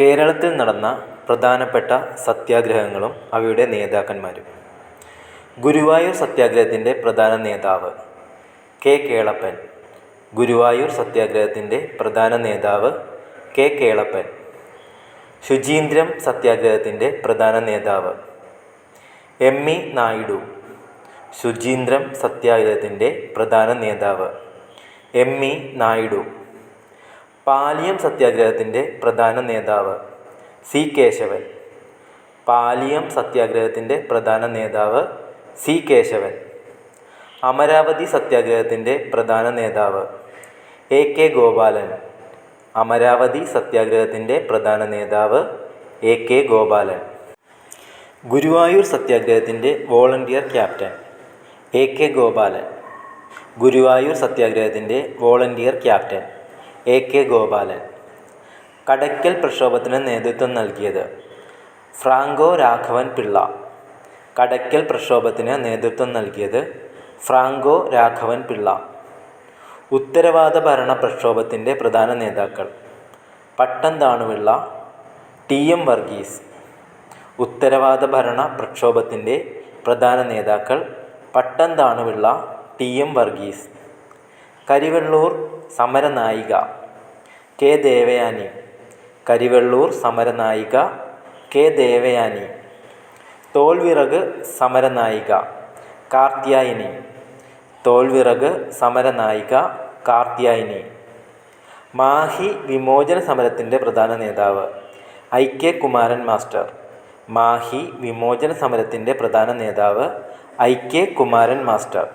കേരളത്തിൽ നടന്ന പ്രധാനപ്പെട്ട സത്യാഗ്രഹങ്ങളും അവയുടെ നേതാക്കന്മാരും. ഗുരുവായൂർ സത്യാഗ്രഹത്തിന്റെ പ്രധാന നേതാവ് കെ കേളപ്പൻ. ഗുരുവായൂർ സത്യാഗ്രഹത്തിന്റെ പ്രധാന നേതാവ് കെ കേളപ്പൻ. ശുചീന്ദ്രം സത്യാഗ്രഹത്തിന്റെ പ്രധാന നേതാവ് എം ഇ നായിഡു. ശുചീന്ദ്രം സത്യാഗ്രഹത്തിന്റെ പ്രധാന നേതാവ് എം ഇ നായിഡു. പാലിയം സത്യാഗ്രഹത്തിന്റെ പ്രധാന നേതാവ് സി കേശവൻ. പാലിയം സത്യാഗ്രഹത്തിന്റെ പ്രധാന നേതാവ് സി കേശവൻ. അമരാവതി സത്യാഗ്രഹത്തിന്റെ പ്രധാന നേതാവ് എ കെ ഗോപാലൻ. അമരാവതി സത്യാഗ്രഹത്തിന്റെ പ്രധാന നേതാവ് A K Gopalan. Guruvayur സത്യാഗ്രഹത്തിന്റെ volunteer captain A K Gopalan. Guruvayur സത്യാഗ്രഹത്തിന്റെ volunteer captain A K Gopalan. Kadakkal പ്രക്ഷോഭത്തിന് നേതൃത്വം നൽകിയത് ഫ്രാങ്കോ രാഘവൻ പിള്ള. കടയ്ക്കൽ പ്രക്ഷോഭത്തിന് നേതൃത്വം നൽകിയത് ഫ്രാങ്കോ രാഘവൻ പിള്ള. ഉത്തരവാദ ഭരണ പ്രക്ഷോഭത്തിന്റെ പ്രധാന നേതാക്കൾ പട്ടം താണുപിള്ള ടി എം വർഗീസ്. ഉത്തരവാദ ഭരണ പ്രക്ഷോഭത്തിന്റെ പ്രധാന നേതാക്കൾ പട്ടം താണുപിള്ള ടി എം വർഗീസ്. കരിവെള്ളൂർ സമരനായിക. കെ ദേവയാനി. കരിവെള്ളൂർ സമരനായിക. കെ ദേവയാനി. തോൽവിറക് സമരനായിക. കാർത്യായനി. തോൽവിറക് സമരനായിക. കാർത്യായനി. മാഹി വിമോചന സമരത്തിന്റെ പ്രധാന നേതാവ്. I K Kumaran master. Mahe വിമോചന സമരത്തിന്റെ പ്രധാന നേതാവ് ഐ കെ കുമാരൻ മാസ്റ്റർ.